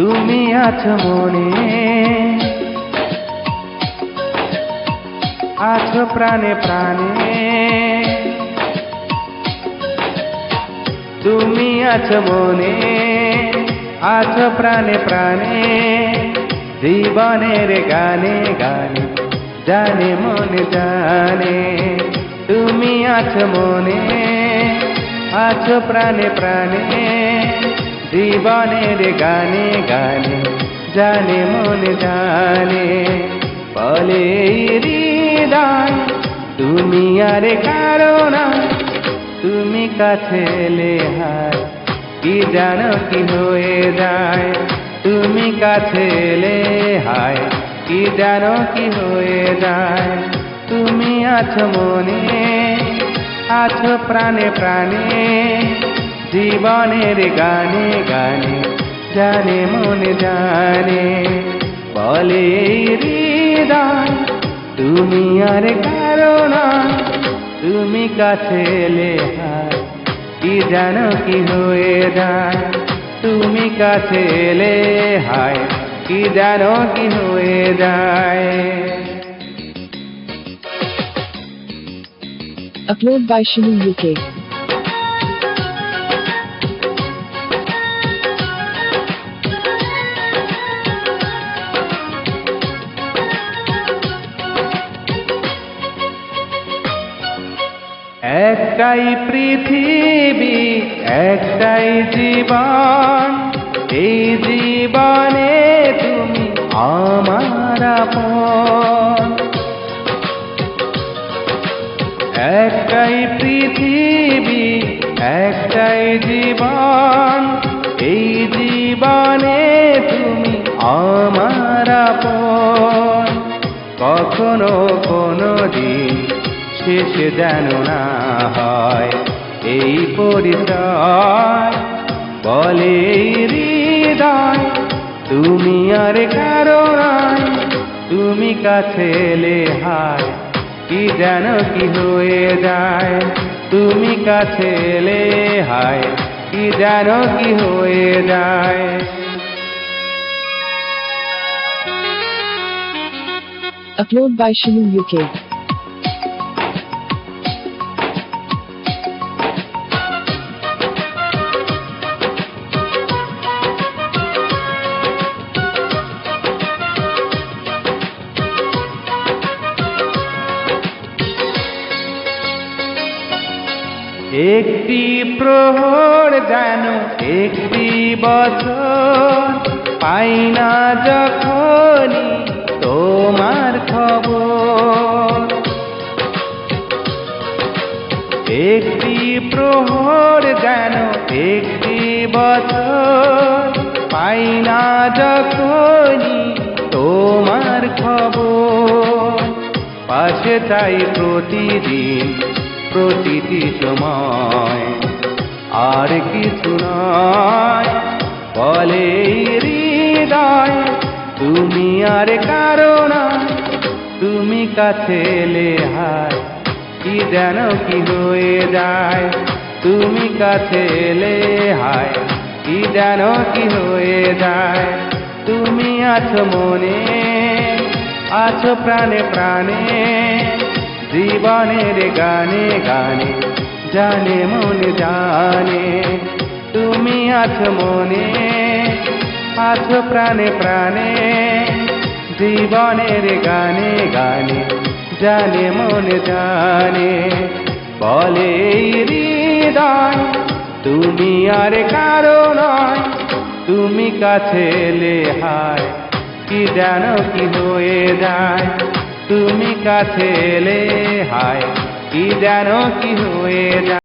তুমি আছো মনে। আছো প্রাণে প্রাণে। তুমি আছো মনে, আছো প্রাণে প্রাণে। জীবনের গানে গানে, জানে মনে জানে। তুমি আছো মনে, আছো প্রাণে প্রাণে। জীবনের গানে গানে, জানে মনে জানে। বলে হৃদয় তুমি আর কারণ, তুমি কাছে এলে হায়, কি জানো কি হয়ে যায়? তুমি কাছে এলে হায়, কি জানো কি হয়ে যায়? তুমি আছো মনে, আছো প্রাণে প্রাণে। জীবনের গানে গানে জানে মনে জানে বলে হৃদয় তুমি আর কারণ তুমি কাছে এলে হায় কি জানো কি হয়ে যায় তুমি কাছে এলে হায় কি জানো কি হয়ে যায় Upload by Shinu UK. একটাই পৃথিবী, একটাই জীবন। এই জীবনে তুমি আমার একটাই পৃথিবী, একটাই জীবন। এই জীবনে তুমি আমার কখনো কোনো দিন শেষ যেন না হয়। এই পরিচয় বলে হৃদয়, তুমি আর কারণ তুমি কাছে এলে হায়, কি যেন কি হয়ে যায়। তুমি কাছে এলে হায়, কি যেন কি হয়ে যায়। Upload by Shinu UK. একটি প্রহর যেন একটি বছর পাই না যখনই তোমার খবর। একটি প্রহর যেন একটি বছর পাই না যখনই তোমার খবর। পাশে চাই প্রতিদিন প্রতিটি সময়। আর কিছু নয় বলে হৃদয়, তুমি আর কারণ তুমি কাছে এলে হায়, কি যেন কি হয়ে যায়। তুমি কাছে এলে হায়, কি যেন কি হয়ে যায়। তুমি আছো মনে, আছো প্রাণে প্রাণে জীবনের গানে গানে, জানে মনে জানে। তুমি আছো মনে, আছো প্রাণে প্রাণে। জীবনের গানে গানে, জানে মনে জানে। বলে হৃদয়, তুমি আর কারও নয়। তুমি কাছে এলে হায়, কি জানো কি হয়ে যায়। তুমি কাছে এলে হায় কি জানো কি হয়ে যায়।